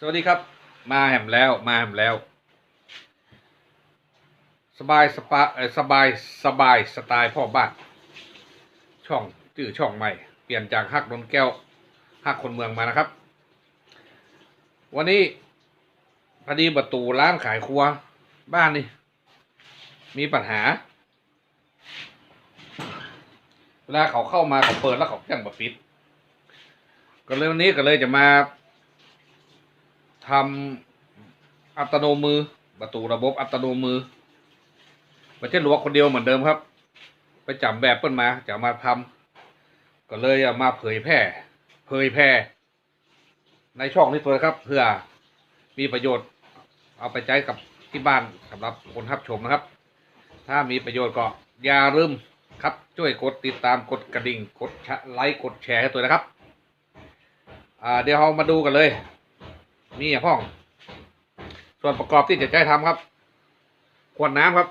สวัสดีครับ มาแหมแล้วมาแหมแล้ว สบายสปาสบายสบายสไตล์พ่อบ้านช่องชื่อช่องใหม่ เปลี่ยนจากฮักดนแก้วฮักคนเมืองมานะครับ วันนี้พอดีประตูร้านขายครัว บ้านนี่ มีปัญหา เวลาเขาเข้ามาเขาเปิดแล้วเขายังบปิด ก็เลยวันนี้ก็เลยจะมา ทำอัตโนมือ ประตูระบบอัตโนมือไม่ใช่หลวงคนเดียวเหมือนเดิมครับ ไปจำแบบเปิ้นมาจะมาทำก็เลยมาเผยแพร่เผยแพร่ในช่องนี้ตัวนะครับ เพื่อมีประโยชน์เอาไปใช้กับที่บ้านสำหรับคนรับชมนะครับ ถ้ามีประโยชน์ก็อย่าลืมครับช่วยกดติดตามกดกระดิ่ง กดไลค์กดแชร์ให้ตัวนะครับ เดี๋ยวเรามาดูกันเลย นี่อะพ่อง ส่วนประกอบที่จะใช้ทำครับ ขวดน้ำครับ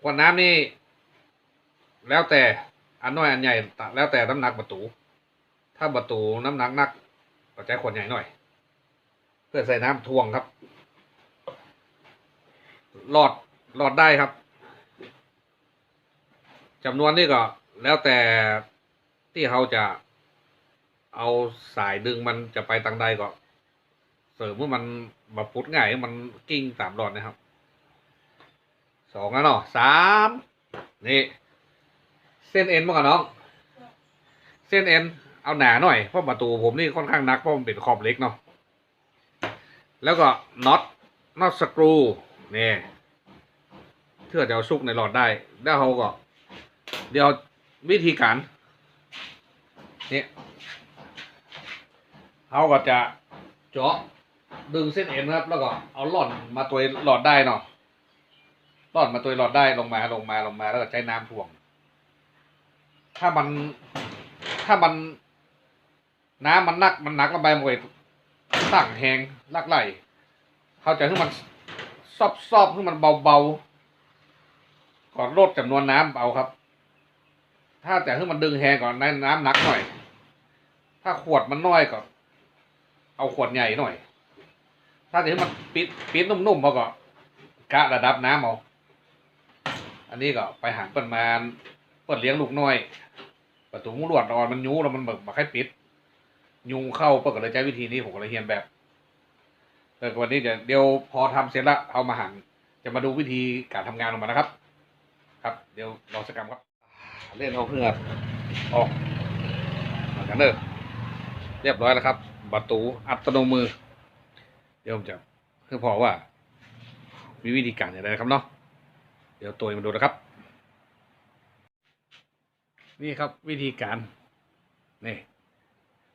ขวดน้ำนี่ แล้วแต่อันน้อยอันใหญ่ แล้วแต่น้ำหนักประตู ถ้าประตูน้ำหนักหนักก็ใช้ขวดใหญ่หน่อย เพื่อใส่น้ำทวงครับ หลอดหลอดได้ครับจำนวนนี่ก็แล้วแต่ที่เขาจะ เอาสายดึงมันจะไปทางใดก็เสริมว่ามันแบบพุดง่ายให้มันกิ้งตามหลอดนะครับสองแล้วเนาะสามนี่ เส้นเอ็นมาก่อนน้อง เส้นเอ็นเอาหนาหน่อยเพราะประตูผมนี่ค่อนข้างหนักเพราะมันเป็นขอบเล็กเนาะแล้วก็น็อตน็อตสกรูนี่เพื่อจะเอาซุกในหลอดได้แล้วเขาก็ เดี๋ยววิธีการนี่ เขาก็จะเจาะดึงเส้นเอ็นครับ แล้วก็เอาหลอดมาตัวหลอดได้เนาะหลอดมาตัวหลอดได้ลงมาลงมาลงมาแล้วก็ใช้น้ำถ่วง ถ้ามันถ้ามัน น้ำมันนักมันหนักลงไปมันก็ตั้งแหงลักไหลเขาจะให้มันซอบซอบให้มันเบาเบาๆก่อนลดจำนวนน้ำเอาครับ ถ้าแต่ให้มันดึงแหงก่อนในน้ำหนักหน่อย ถ้าขวดมันน้อยก็ เอาขวดใหญ่หน่อย ถ้าจะให้มันปิดปิดนุ่มๆพอก็กะระดับน้ำเอาอันนี้ก็ไปหาเปิดมาเปิดเลี้ยงลูกน้อย ประตูมุ้งลวดนอนมันยูแล้วมันเบิกมาให้ปิด ยุงเข้าเปิดก็เลยใช้วิธีนี้ผมก็เลยเรียนแบบ แต่วันนี้เดี๋ยวเดี๋ยวพอทำเสร็จละเอามาหันจะมาดูวิธีการทำงานออกมานะครับ ครับเดี๋ยวรอสักกรรมครับ เล่นเอาเพื่อออกมือนกันเด้อเรียบร้อยแล้วครับ ประตูอัตโนมือ เดี๋ยวผมจะเพื่อพอว่า มีวิธีการอย่างไรนะครับเนาะเดี๋ยวตัวมาดูนะครับ นี่ครับวิธีการนี่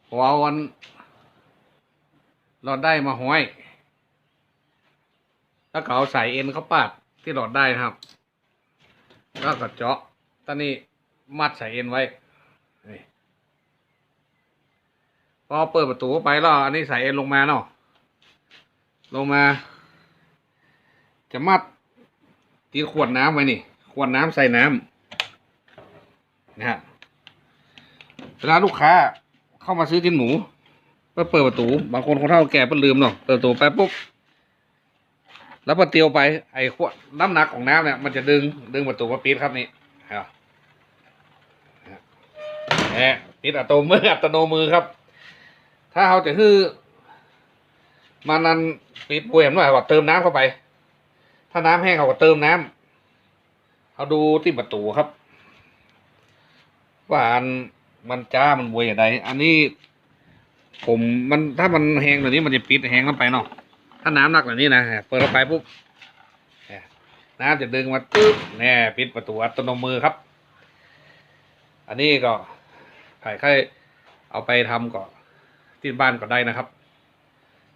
พอเอาวันหลอดได้มาห้อยแล้วเอาใส่เอ็นเข้าปาดที่หลอดได้นะครับ แล้วก็เจาะตอนนี้มัดใส่เอ็นไว้นี่ พอเปิดประตูเข้าไปแล้วอันนี้ใส่เอ็นลงมาเนาะลงมา จะมัดที่ขวดน้ำไว้นี่ ขวดน้ำใส่น้ำนะฮะเวลาลูกค้าเข้ามาซื้อจิ้นหมูเพื่อเปิดประตู บางคนคนเฒ่าแก่เพิ่ลืมเนาะเปิดประตูไปปุ๊บแล้วพอเตียวไปไอ้ขวดน้ำหนักของน้ำเนี่ยมันจะดึงดึงประตูมาปิดครับนี่เห็นปะเนี่ยปิดอัตโนมืออัตโนมือครับ ถ้าเขาจะคือมันนั้นปิดบวยเห็นว่าว่าเติมน้ำเข้าไป ถ้าน้ำแห้งเขาก็เติมน้ำเขาดูที่ประตูครับ ว่าอันมันจ้ามันบวยอย่างไรอันนี้ ผมมันถ้ามันแห้งแบบนี้มันจะปิดแห้งเข้าไปเนาะถ้าน้ำหนักแบบนี้นะเปิดเข้าไปปุ๊บน้ำจะดึงมาตึ๊บแน่ปิดประตูอัตโนมือครับ อันนี้ก็ใครใครเอาไปทำก็ ที่บ้านก็ได้นะครับ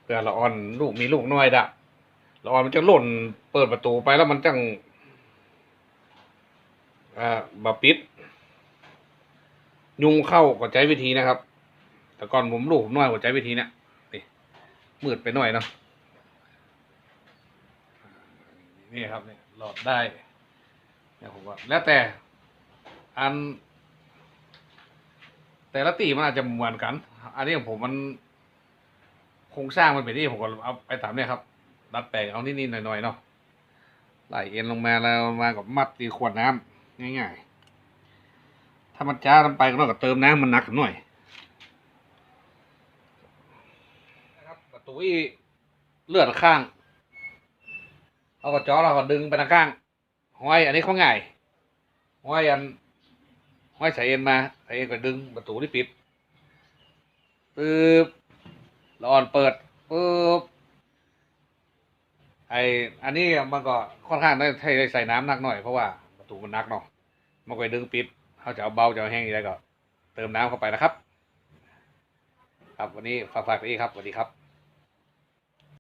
เพื่อละอ่อนลูกมีลูกน้อยดะละอ่อนมันจะหล่นเปิดประตูไปแล้วมันจังอ่าบาปิด ยุงเข้าก็ใช้วิธีนะครับ แต่ก่อนผมลูกผมน้อยกว่าใช้วิธีเนะนี่มืดไปหน่อยเนาะนี่ครับเนี่ยหลอดได้เนี่ยผมว่าแล้วแต่อัน แต่ละตีมันอาจจะเหมือนกัน อันนี้ของผมมันโครงสร้างมันเป็นที่ผมก็เอาไปตามเนี่ยครับดัดแปลงเอานิดๆหน่อยๆเนาะไหลเอ็นลงมาแล้วมากับมัดตีขวดน้ำง่ายๆ ถ้ามันจ้าลงไปก็ต้องกับเติมน้ำมันหนักหน่อยนะครับประตูอีเลือดข้าง เอากระจอเราก็ดึงไปทางข้างห้อยอันนี้เขาง่ายห้อยอันห้อยสายเอ็นมาสายเอ็นก็ดึงประตูที่ปิด ปึ๊บแล้วอ่อนเปิดปึ๊บไออันนี้มันก็ค่อนข้างได้ใช้ใส่น้ำหนักหน่อยเพราะว่าประตูมันหนักเนาะมันก็ไปดึงปิดเขาจะเอาเบาจะเอาแห้งอะไรก็ เติมน้ำเข้าไปนะครับ ครับวันนี้ฝากฝากตัวเองครับสวัสดีครับ